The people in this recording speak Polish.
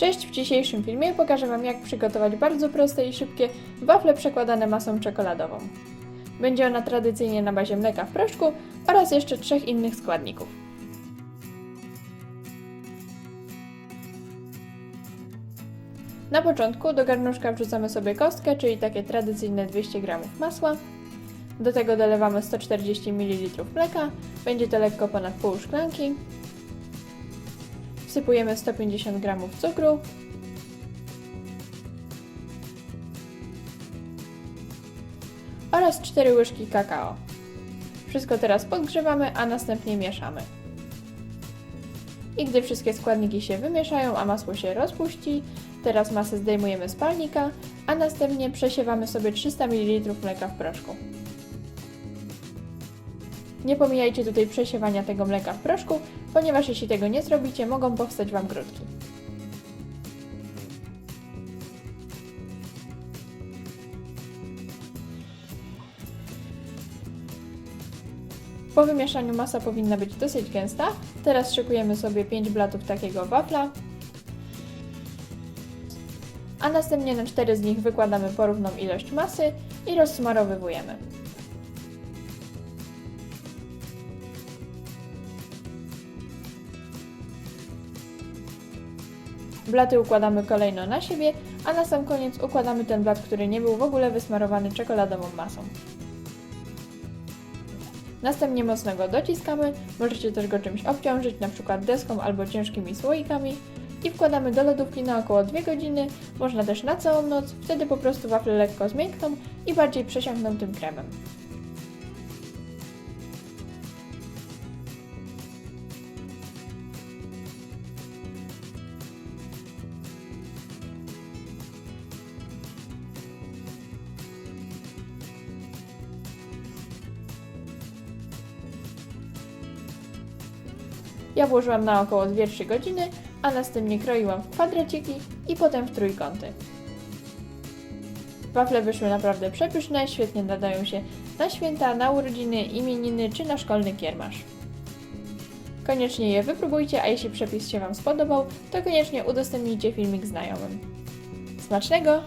Cześć, w dzisiejszym filmie pokażę Wam jak przygotować bardzo proste i szybkie wafle przekładane masą czekoladową. Będzie ona tradycyjnie na bazie mleka w proszku oraz jeszcze trzech innych składników. Na początku do garnuszka wrzucamy sobie kostkę, czyli takie tradycyjne 200 g masła. Do tego dolewamy 140 ml mleka, będzie to lekko ponad pół szklanki. Wsypujemy 150 g cukru. Oraz 4 łyżki kakao. Wszystko teraz podgrzewamy, a następnie mieszamy. I gdy wszystkie składniki się wymieszają, a masło się rozpuści, teraz masę zdejmujemy z palnika, a następnie przesiewamy sobie 300 ml mleka w proszku. Nie pomijajcie tutaj przesiewania tego mleka w proszku, ponieważ jeśli tego nie zrobicie, mogą powstać Wam grudki. Po wymieszaniu masa powinna być dosyć gęsta. Teraz szykujemy sobie 5 blatów takiego wafla, a następnie na 4 z nich wykładamy porówną ilość masy i rozsmarowywujemy. Blaty układamy kolejno na siebie, a na sam koniec układamy ten blat, który nie był w ogóle wysmarowany czekoladową masą. Następnie mocno go dociskamy, możecie też go czymś obciążyć, np. deską albo ciężkimi słoikami i wkładamy do lodówki na około 2 godziny, można też na całą noc, wtedy po prostu wafle lekko zmiękną i bardziej przesiąkną tym kremem. Ja włożyłam na około 2-3 godziny, a następnie kroiłam w kwadraciki i potem w trójkąty. Wafle wyszły naprawdę przepyszne, świetnie nadają się na święta, na urodziny, imieniny czy na szkolny kiermasz. Koniecznie je wypróbujcie, a jeśli przepis się Wam spodobał, to koniecznie udostępnijcie filmik znajomym. Smacznego!